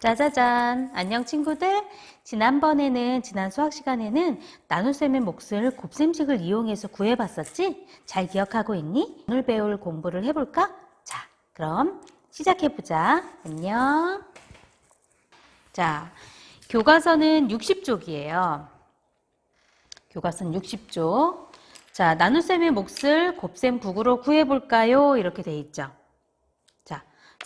짜자잔! 안녕 친구들! 지난번에는, 지난 수학 시간에는 나눗셈의 몫을 곱셈식을 이용해서 구해봤었지? 잘 기억하고 있니? 오늘 배울 공부를 해볼까? 자, 그럼 시작해보자. 안녕! 자, 교과서는 60쪽이에요. 교과서는 60쪽. 자, 나눗셈의 몫을 곱셈 국으로 구해볼까요? 이렇게 돼 있죠.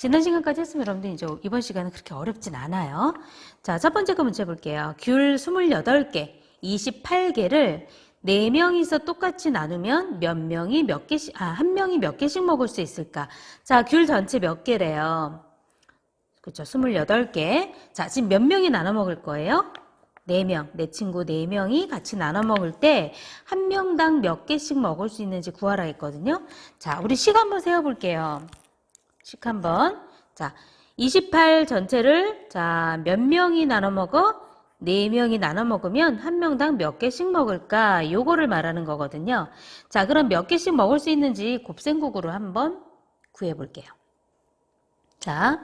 자, 지난 시간까지 했으면 여러분들 이제 이번 시간은 그렇게 어렵진 않아요. 자, 첫 번째 거 문제 볼게요. 귤 28개, 28개를 4명이서 똑같이 나누면 몇 명이 몇 개씩, 아, 한 명이 몇 개씩 먹을 수 있을까? 자, 귤 전체 몇 개래요? 그쵸, 28개. 자, 지금 몇 명이 나눠 먹을 거예요? 4명, 내 친구 4명이 같이 나눠 먹을 때 한 명당 몇 개씩 먹을 수 있는지 구하라 했거든요. 자, 우리 식 한번 세워볼게요. 식 한번. 자, 28 전체를 자, 몇 명이 나눠 먹어? 4명이 나눠 먹으면 한 명당 몇 개씩 먹을까? 요거를 말하는 거거든요. 자, 그럼 몇 개씩 먹을 수 있는지 곱셈국으로 한번 구해 볼게요. 자,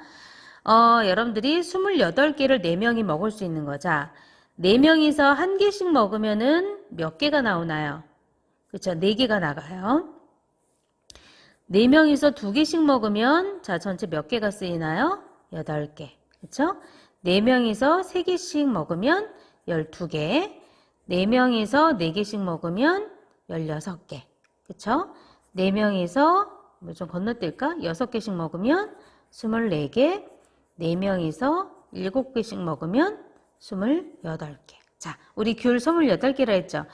어, 여러분들이 28개를 4명이 먹을 수 있는 거. 자, 4명이서 한 개씩 먹으면은 몇 개가 나오나요? 그쵸, 4개가 나가요. 4명이서 2개씩 먹으면, 자, 전체 몇 개가 쓰이나요? 8개. 그쵸? 4명이서 3개씩 먹으면 12개. 4명이서 4개씩 먹으면 16개. 그쵸? 4명이서, 뭐 좀 건너뛸까? 6개씩 먹으면 24개. 4명이서 7개씩 먹으면 28개. 자, 우리 귤 28개라 했죠?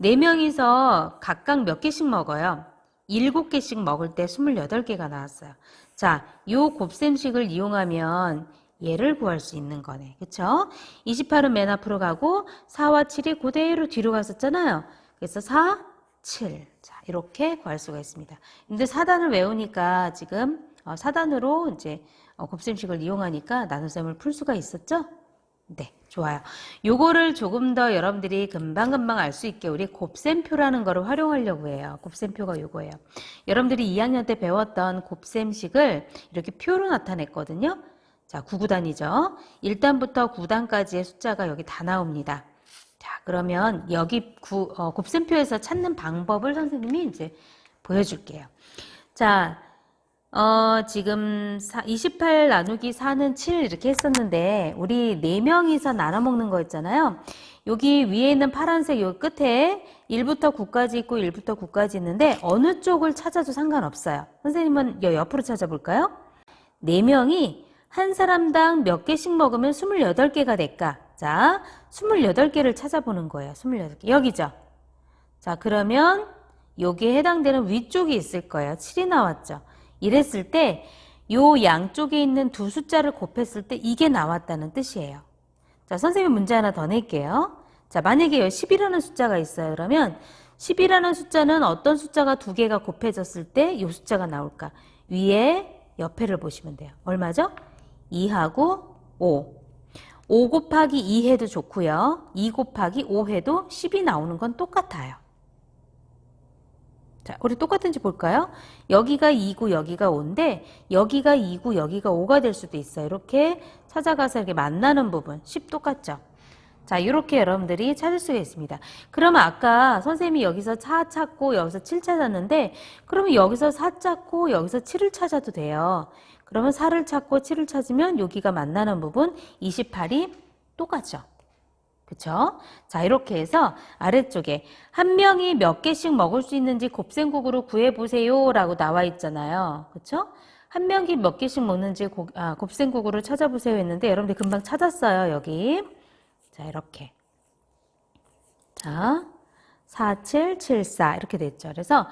4명이서 각각 몇 개씩 먹어요? 7개씩 먹을 때 28개가 나왔어요. 자, 요 곱셈식을 이용하면 얘를 구할 수 있는 거네. 그쵸? 28은 맨 앞으로 가고 4와 7이 그대로 뒤로 갔었잖아요. 그래서 4, 7. 자, 이렇게 구할 수가 있습니다. 근데 4단을 외우니까 지금 어, 4단으로 이제 어, 곱셈식을 이용하니까 나눗셈을 풀 수가 있었죠? 네, 좋아요. 요거를 조금 더 여러분들이 금방금방 알 수 있게 우리 곱셈표라는 거를 활용하려고 해요. 곱셈표가 요거예요. 여러분들이 2학년 때 배웠던 곱셈식을 이렇게 표로 나타냈거든요. 자, 9구단이죠. 1단부터 9단까지의 숫자가 여기 다 나옵니다. 자, 그러면 여기 구, 어, 곱셈표에서 찾는 방법을 선생님이 이제 보여줄게요. 자, 어, 지금 28 나누기 4는 7 이렇게 했었는데 우리 4명이서 나눠 먹는 거 있잖아요. 여기 위에 있는 파란색 요 끝에 1부터 9까지 있고 1부터 9까지 있는데 어느 쪽을 찾아도 상관없어요. 선생님은 여 옆으로 찾아볼까요? 4명이 한 사람당 몇 개씩 먹으면 28개가 될까? 자, 28개를 찾아보는 거예요. 28개. 여기죠? 자, 그러면 여기에 해당되는 위쪽이 있을 거예요. 7이 나왔죠? 이랬을 때 요 양쪽에 있는 두 숫자를 곱했을 때 이게 나왔다는 뜻이에요. 자, 선생님 문제 하나 더 낼게요. 자, 만약에 여기 10이라는 숫자가 있어요. 그러면 10이라는 숫자는 어떤 숫자가 두 개가 곱해졌을 때이 숫자가 나올까? 위에 옆에를 보시면 돼요. 얼마죠? 2하고 5. 5 곱하기 2 해도 좋고요. 2 곱하기 5 해도 10이 나오는 건 똑같아요. 자, 우리 똑같은지 볼까요? 여기가 2고 여기가 5인데 여기가 2고 여기가 5가 될 수도 있어요. 이렇게 찾아가서 이렇게 만나는 부분 10 똑같죠? 자, 이렇게 여러분들이 찾을 수가 있습니다. 그러면 아까 선생님이 여기서 4 찾고 여기서 7 찾았는데 그러면 여기서 4 찾고 여기서 7을 찾아도 돼요. 그러면 4를 찾고 7을 찾으면 여기가 만나는 부분 28이 똑같죠? 그쵸? 자, 이렇게 해서 아래쪽에 한 명이 몇 개씩 먹을 수 있는지 곱셈국으로 구해보세요 라고 나와 있잖아요. 그쵸? 한 명이 몇 개씩 먹는지 고, 아, 곱셈국으로 찾아보세요 했는데 여러분들 금방 찾았어요, 여기. 자, 이렇게. 자, 4, 7, 7, 4 이렇게 됐죠. 그래서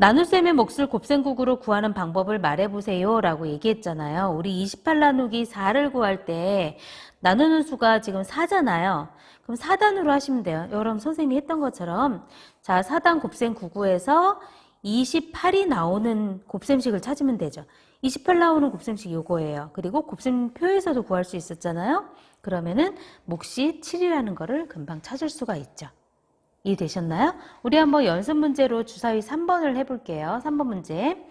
나눗셈의 몫을 곱셈국으로 구하는 방법을 말해보세요 라고 얘기했잖아요. 우리 28 나누기 4를 구할 때 나누는 수가 지금 4잖아요. 그럼 4단으로 하시면 돼요. 여러분 선생님이 했던 것처럼 자 4단 곱셈 99에서 28이 나오는 곱셈식을 찾으면 되죠. 28 나오는 곱셈식 요거예요. 그리고 곱셈표에서도 구할 수 있었잖아요. 그러면은 몫이 7이라는 거를 금방 찾을 수가 있죠. 이해되셨나요? 우리 한번 연습 문제로 주사위 3번을 해볼게요. 3번 문제.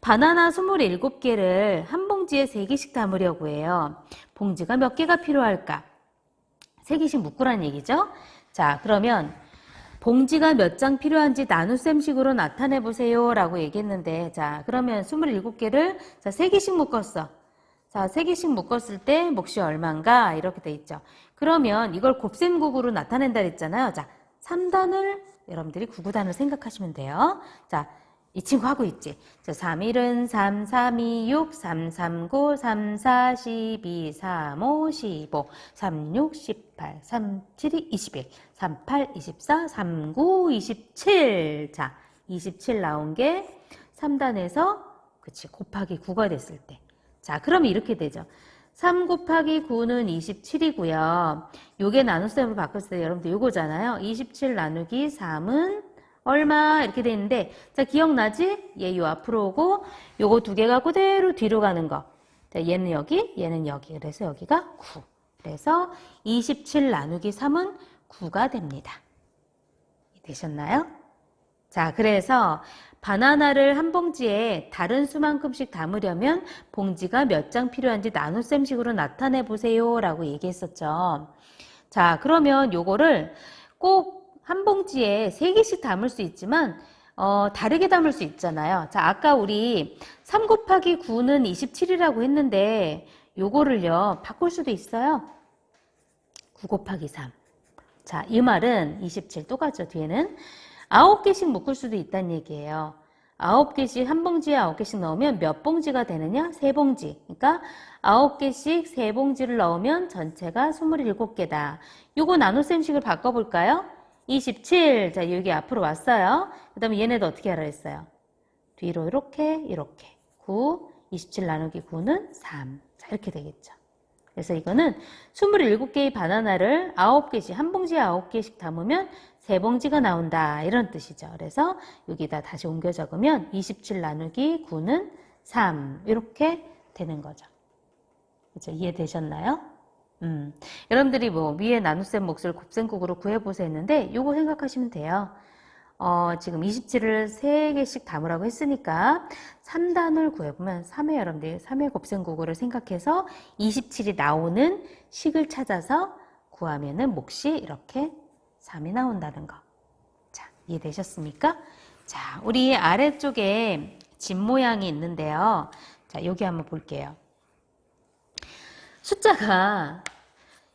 바나나 27개를 한 봉지 봉지에 3개씩 담으려고 해요. 봉지가 몇 개가 필요할까? 3개씩 묶으란 얘기죠. 자, 그러면 봉지가 몇 장 필요한지 나눗셈식으로 나타내 보세요 라고 얘기했는데 자 그러면 27개를 자 3개씩 묶었어 자 3개씩 묶었을 때 몫이 얼만가 이렇게 돼 있죠 그러면 이걸 곱셈국으로 나타낸다 그랬잖아요 자 3단을 여러분들이 9구단을 생각하시면 돼요 자 이 친구 하고 있지. 자, 3, 1은 3, 3, 2, 6, 3, 3, 9, 3, 4, 12, 3, 5, 15, 3, 6, 18, 3, 7, 21, 3, 8, 24, 3, 9, 27. 자, 27 나온 게 3단에서, 그치, 곱하기 9가 됐을 때. 자, 그러면 이렇게 되죠. 3 곱하기 9는 27이고요. 요게 나눗셈으로 바꿨을 때 여러분들 요거잖아요. 27 나누기 3은 얼마 이렇게 돼 있는데 자 기억나지? 얘 요 앞으로 오고 요거 두 개가 그대로 뒤로 가는 거. 자, 얘는 여기, 얘는 여기. 그래서 여기가 9. 그래서 27 나누기 3은 9가 됩니다. 되셨나요? 자, 그래서 바나나를 한 봉지에 다른 수만큼씩 담으려면 봉지가 몇 장 필요한지 나눗셈식으로 나타내 보세요 라고 얘기했었죠. 자, 그러면 요거를 꼭 한 봉지에 세 개씩 담을 수 있지만 어, 다르게 담을 수 있잖아요. 자, 아까 우리 3 곱하기 9는 27이라고 했는데 요거를요. 바꿀 수도 있어요. 9 곱하기 3. 자, 이 말은 27 똑같죠. 뒤에는 9개씩 묶을 수도 있다는 얘기예요. 9개씩 한 봉지에 9개씩 넣으면 몇 봉지가 되느냐? 3봉지. 그러니까 9개씩 3봉지를 넣으면 전체가 27개다. 요거 나눗셈식을 바꿔볼까요? 27. 자, 여기 앞으로 왔어요. 그 다음에 얘네도 어떻게 하라 했어요? 뒤로 이렇게, 이렇게. 9, 27 나누기 9는 3. 자, 이렇게 되겠죠. 그래서 이거는 27개의 바나나를 9개씩, 한 봉지에 9개씩 담으면 3봉지가 나온다. 이런 뜻이죠. 그래서 여기다 다시 옮겨 적으면 27 나누기 9는 3. 이렇게 되는 거죠. 그죠? 이해되셨나요? 음, 여러분들이 뭐 위에 나눗셈 몫을 곱셈국으로 구해보세요 했는데 요거 생각하시면 돼요. 어, 지금 27을 3개씩 담으라고 했으니까 3단을 구해보면 3회 여러분들이 3회 곱셈국어를 생각해서 27이 나오는 식을 찾아서 구하면 은 몫이 이렇게 3이 나온다는 거. 자, 이해되셨습니까? 자, 우리 아래쪽에 집 모양이 있는데요. 자, 여기 한번 볼게요. 숫자가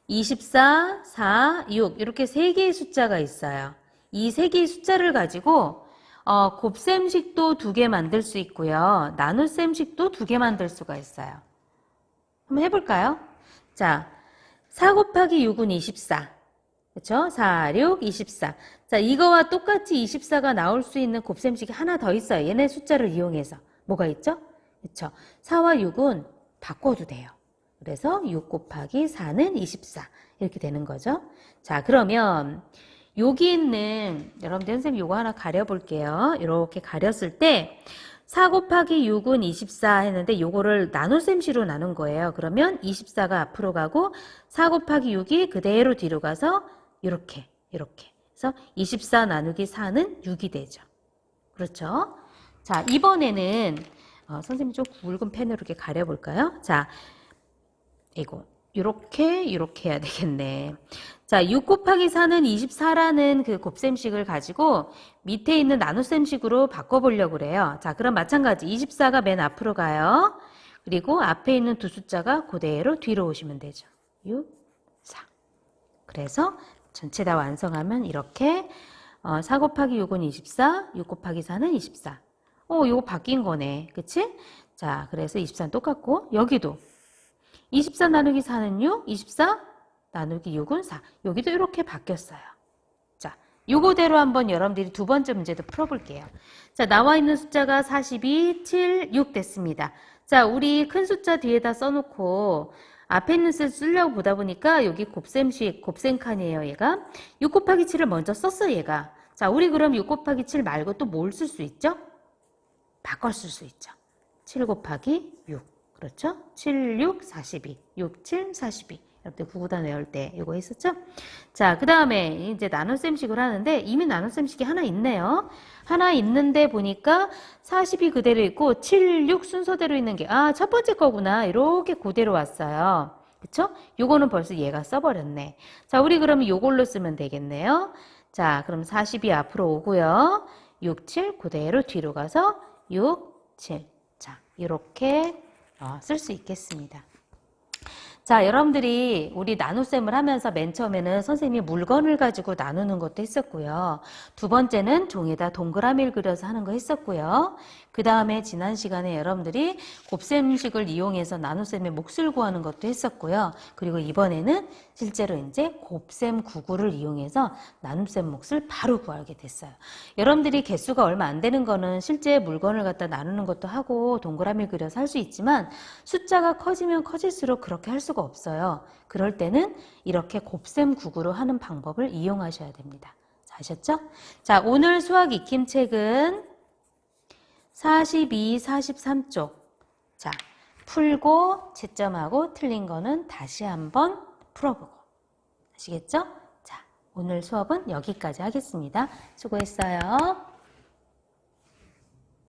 24, 4, 6 이렇게 세 개의 숫자가 있어요. 이 세 개의 숫자를 가지고 어, 곱셈식도 두 개 만들 수 있고요. 나눗셈식도 두 개 만들 수가 있어요. 한번 해볼까요? 자, 4 곱하기 6은 24. 그렇죠? 4, 6, 24. 자, 이거와 똑같이 24가 나올 수 있는 곱셈식이 하나 더 있어요. 얘네 숫자를 이용해서. 뭐가 있죠? 그렇죠? 4와 6은 바꿔도 돼요. 그래서 6 곱하기 4는 24 이렇게 되는 거죠. 자 그러면 여기 있는 여러분들 선생님 요거 하나 가려볼게요. 이렇게 가렸을 때 4 곱하기 6은 24 했는데 요거를 나눗셈시로 나눈 거예요. 그러면 24가 앞으로 가고 4 곱하기 6이 그대로 뒤로 가서 이렇게 이렇게 그래서 24 나누기 4는 6이 되죠. 그렇죠? 자 이번에는 어, 선생님 좀 굵은 펜으로 이렇게 가려볼까요? 자 이거 이렇게 이렇게 해야 되겠네. 자, 6 곱하기 4는 24라는 그 곱셈식을 가지고 밑에 있는 나눗셈식으로 바꿔보려고 그래요. 자, 그럼 마찬가지 24가 맨 앞으로 가요. 그리고 앞에 있는 두 숫자가 그대로 뒤로 오시면 되죠. 6, 4. 그래서 전체 다 완성하면 이렇게 어, 4 곱하기 6은 24, 6 곱하기 4는 24. 어, 이거 바뀐 거네. 그치? 자, 그래서 24는 똑같고 여기도 24 나누기 4는 6, 24 나누기 6은 4. 여기도 이렇게 바뀌었어요. 자, 요거대로 한번 여러분들이 두 번째 문제도 풀어볼게요. 자, 나와 있는 숫자가 42, 7, 6 됐습니다. 자, 우리 큰 숫자 뒤에다 써놓고 앞에 있는 숫자 쓰려고 보다 보니까 여기 곱셈식, 곱셈칸이에요, 얘가. 6 곱하기 7을 먼저 썼어, 얘가. 자, 우리 그럼 6 곱하기 7 말고 또 뭘 쓸 수 있죠? 바꿔 쓸 수 있죠. 7 곱하기 6. 그렇죠? 7, 6, 42. 6, 7, 42. 여러분들 구구단 외울 때 이거 했었죠? 자, 그 다음에 이제 나눗셈식을 하는데 이미 나눗셈식이 하나 있네요. 하나 있는데 보니까 40이 그대로 있고 7, 6 순서대로 있는 게, 아, 첫 번째 거구나. 이렇게 그대로 왔어요. 그쵸? 요거는 벌써 얘가 써버렸네. 자, 우리 그러면 요걸로 쓰면 되겠네요. 자, 그럼 40이 앞으로 오고요. 6, 7 그대로 뒤로 가서 6, 7. 자, 이렇게 어, 쓸 수 있겠습니다. 자, 여러분들이 우리 나눗셈을 하면서 맨 처음에는 선생님이 물건을 가지고 나누는 것도 했었고요. 두 번째는 종에다 동그라미를 그려서 하는 거 했었고요. 그 다음에 지난 시간에 여러분들이 곱셈식을 이용해서 나눗셈의 몫을 구하는 것도 했었고요. 그리고 이번에는 실제로 이제 곱셈 구구를 이용해서 나눗셈 몫을 바로 구하게 됐어요. 여러분들이 개수가 얼마 안 되는 거는 실제 물건을 갖다 나누는 것도 하고 동그라미 그려서 할 수 있지만 숫자가 커지면 커질수록 그렇게 할 수가 없어요. 그럴 때는 이렇게 곱셈 구구로 하는 방법을 이용하셔야 됩니다. 자, 아셨죠? 자, 오늘 수학 익힘 책은 42, 43쪽. 자, 풀고 채점하고 틀린 거는 다시 한번 풀어보고. 아시겠죠? 자, 오늘 수업은 여기까지 하겠습니다. 수고했어요.